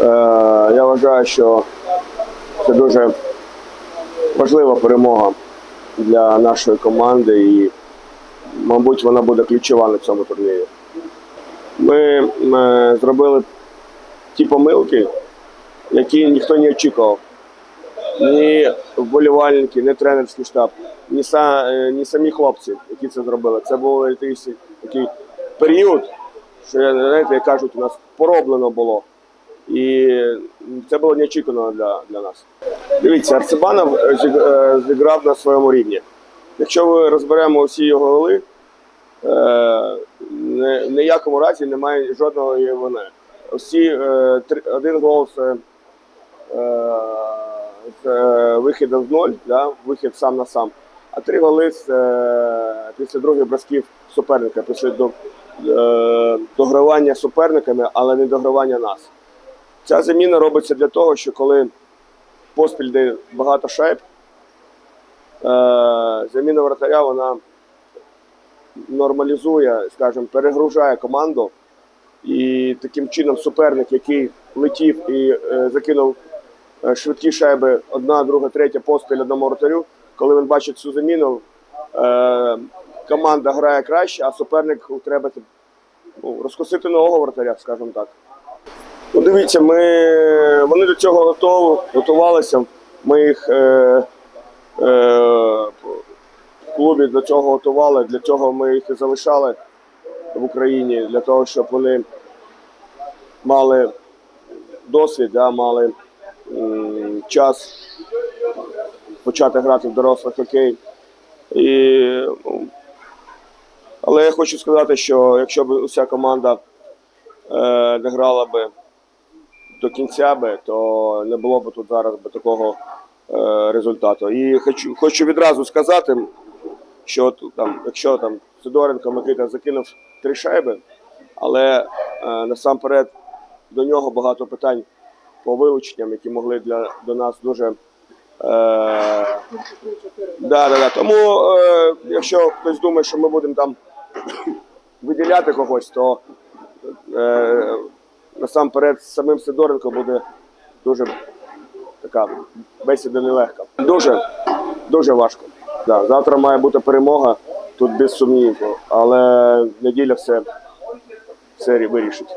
Е, я вважаю, що це дуже важлива перемога для нашої команди і, мабуть, вона буде ключова на цьому турнірі. Ми, е, зробили ті помилки, які ніхто не очікував. Ні вболівальники, ні тренерський штаб, ні, са, е, ні самі хлопці, які це зробили. Це був такий період, що знаєте, як кажуть, у нас пороблено було. І це було неочікувано для, для нас. Дивіться, Арцебанов е, е, зіграв на своєму рівні. Якщо ми розберемо всі його голи, е, в ніякому разі немає жодного її. Всі один гол це, е, це вихід в ноль, да, вихід сам на сам. А три голи з, після других бросків суперника, після до, догравання суперниками, але не догравання нас. Ця заміна робиться для того, що коли поспіль де багато шайб, е, заміна вратаря вона нормалізує, скажімо, перегружає команду. І таким чином суперник, який летів і е, закинув е, швидкі шайби, одна, друга, третя поспіль одному вратарю, коли він бачить цю заміну, команда грає краще, а суперник треба ну, розкосити нового вратаря, скажімо так. Ну, дивіться, ми, вони до цього готові, готувалися. Ми їх е, е, в клубі до цього готували, для цього ми їх і залишали в Україні, для того, щоб вони мали досвід, да, мали м, час почати грати в дорослий хокей. І, ну, але я хочу сказати, що якщо б уся команда е, не грала би до кінця би, то не було б тут зараз би такого е, результату. І хочу, хочу відразу сказати, що там, якщо там Сидоренко Микита закинув три шайби, але е, насамперед до нього багато питань по вилученням, які могли для, до нас дуже. Е, да, да, да. Тому, е, якщо хтось думає, що ми будемо там виділяти когось, то е, насамперед з самим Сидоренко буде дуже така бесіда нелегка. Дуже, дуже важко. Да, завтра має бути перемога, тут без сумніву, але неділя все, все вирішить.